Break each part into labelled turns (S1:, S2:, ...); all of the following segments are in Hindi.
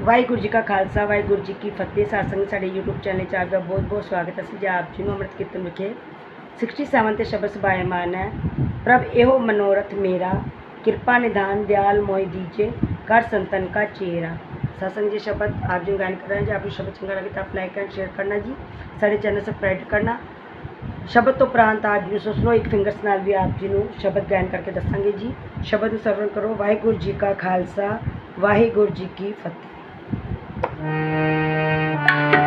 S1: ਵਾਹਿਗੁਰੂ ਜੀ ਕਾ ਖਾਲਸਾ, ਵਾਹਿਗੁਰੂ ਜੀ ਕੀ ਫਤਿਹ। ਸਾਧ ਸਾਡੇ YouTube ਚੈਨਲ 'ਚ ਆਪ ਦਾ ਬਹੁਤ ਬਹੁਤ ਸਵਾਗਤ ਹੈ। ਅਸੀਂ ਜੀ ਆਪ ਜੀ ਨੂੰ ਅੰਮ੍ਰਿਤ ਕੀਰਤਨ ਵਿਖੇ 67 ਤੇ ਸ਼ਬਦ ਸਬਾਇਮਾਨ ਹੈ। ਪ੍ਰਭ, ਇਹੋ ਮਨੋਰਥ ਮੇਰਾ। ਕਿਰਪਾ ਨਿਧਾਨ ਦਿਆਲ, ਮੋਹਿ ਦੀਜੇ। ਕਰ ਸੰਤਨ, ਕਾ ਚੇਰਾ। ਸਤਸੰਗ ਜੀ, ਸ਼ਬਦ ਆਪ ਜੀ ਨੂੰ ਗਾਇਨ ਕਰ ਰਹੇ ਜੀ ਆਪ ਨੂੰ ਸ਼ਬਦ ਚੰਗਾ ਲੱਗੇ ਤਾਂ ਆਪ ਲਾਈਕ ਐਂਡ ਸ਼ੇਅਰ ਕਰਨਾ ਜੀ। ਸਾਡੇ ਚੈਨਲ ਸਬਸਕ੍ਰਾਈਬ ਕਰਨਾ। ਸ਼ਬਦ ਤੋਂ ਉਪਰੰਤ ਆਪ ਜੀ ਨੂੰ ਸੁਣ ਲਓ। ਇੱਕ ਫਿੰਗਰਸ ਨਾਲ ਵੀ ਆਪ ਜੀ ਨੂੰ ਸ਼ਬਦ ਗਾਇਨ ਕਰਕੇ ਦੱਸਾਂਗੇ ਜੀ। ਸ਼ਬਦ ਨੂੰ ਸਰਵਣ ਕਰੋ। ਵਾਹਿਗੁਰੂ ਜੀ ਕਾ ਖਾਲਸਾ, ਵਾਹਿਗੁਰੂ ਜੀ ਕੀ ਫਤਿਹ। Música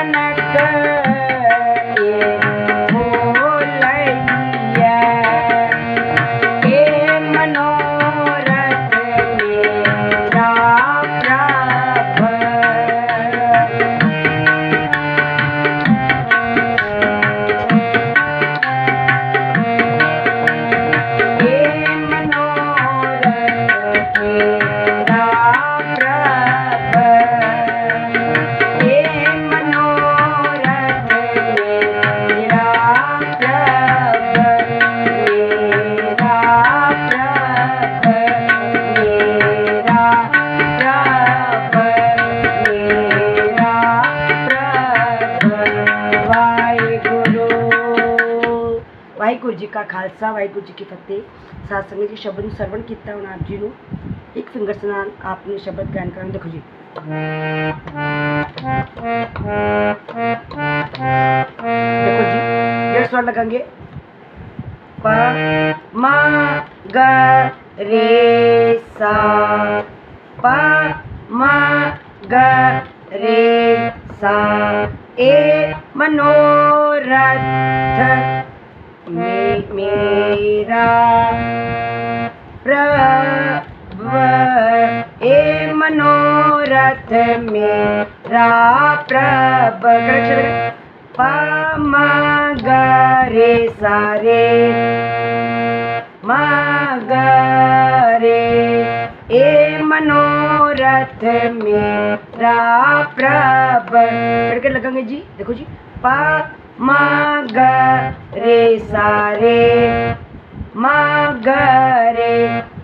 S1: i connector. Waheguru ji ਕਾ ਖਾਲਸਾ ਵਾਹਿਗੁਰੂ ਜੀ ਕੀ ਫਤਿਹ ਸਾਧ ਸੰਗਤ ਜੀ ਸ਼ਬਦ ਨੂੰ ਸਰਵਣ ਕੀਤਾ ਹੁਣ ਆਪ ਜੀ ਨੂੰ ਇੱਕ ਫਿੰਗਰ ਨਾਲ ਆਪ ਨੇ ਸ਼ਬਦ ਗਾਇਨ ਕਰਨ ਦੇਖੋ ਜੀ देखो जी डेढ़ स्वर लगाएंगे प म ग रे सा प म ग रे सा ए मनोरथ मे मेरा प्रभ, ए मनोरथ मेरा प्रभ। प म ग रे सा म ग रे ए मनोरथ मेरा प्रभ। करके लगाएँगे जी, देखो जी, प मा सारे मे मा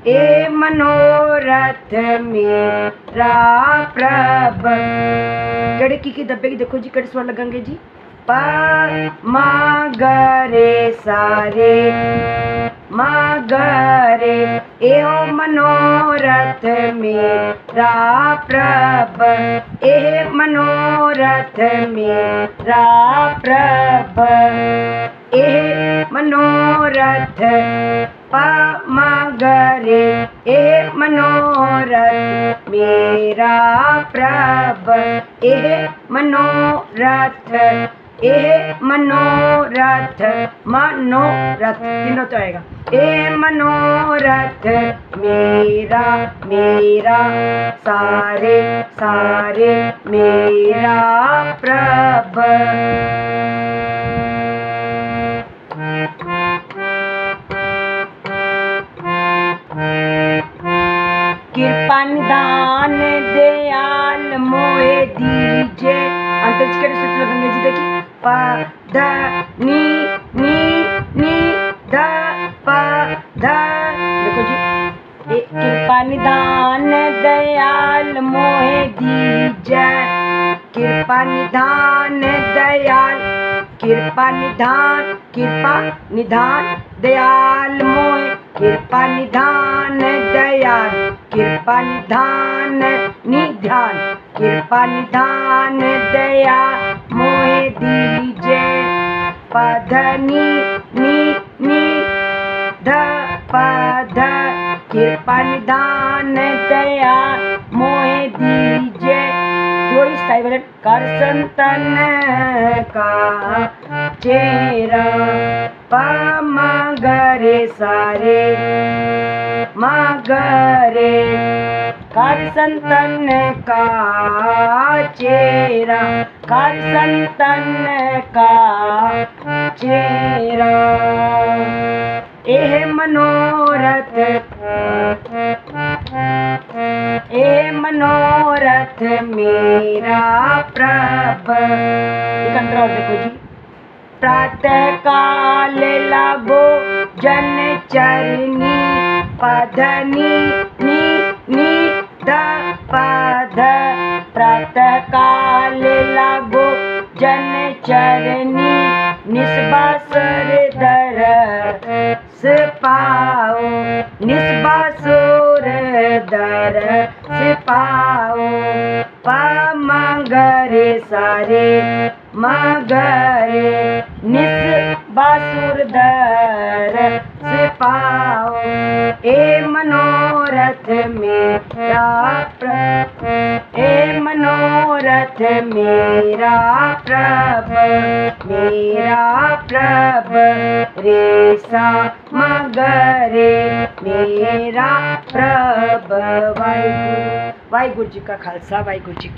S1: ए मनोरथ मेरा प्रभ। कड़े की, की दबे की देखो जी कड़े स्वर लगेंगे जी। पा मा सारे रे मगरे, एह मनोरथ मेरा प्रभ। एह मनोरथ मेरा प्रभ। एह मनोरथ प मगरे, एह मनोरथ मेरा प्रभ। एह मनोरथ ए मनोरथ मनोरथ तीनों तो आएगा। ए मनोरथ, मेरा मेरा, सारे सारे, मेरा प्रभ। कृपा निदान दे। प ध नी नी नी ध प ध देखो जी कृपा निदान दयाल मोहे दीजै। कृपा निदान दयाल, कृपा निधान कृपा निधान, दयाल मोहे। कृपा निधान, दयाल, कृपा निधान निधान। कृपा निधान दया मोहे दीजे पधनी नी नी ध पध कृपा निधान दया मोहे दीजे स्टाइल वाले कर संतन का चेरा प म ग सारे, म ग रे कर संतन का चेरा कर संतन का चेरा एह मनोरथ ए मनोरथ मेरा प्रभ। कंट्रोल देखो जी। प्रातः काल लागो जन चरनी पधनी, नी नी। पध प्रातः काल लागो जन चरणी निस्बासर दर सिपाओ निस्बासुर दर सिपाओ प मगरे सारे मगरे निस दर सिपाओ ए मनोरथ मेरा प्रभ, हे मनोरथ मेरा प्रभ मेरा प्रभ रे सा मगरे, मेरा प्रभ, वाहिगुरु वाहिगुरु जी का खालसा, वाहिगुरु जी की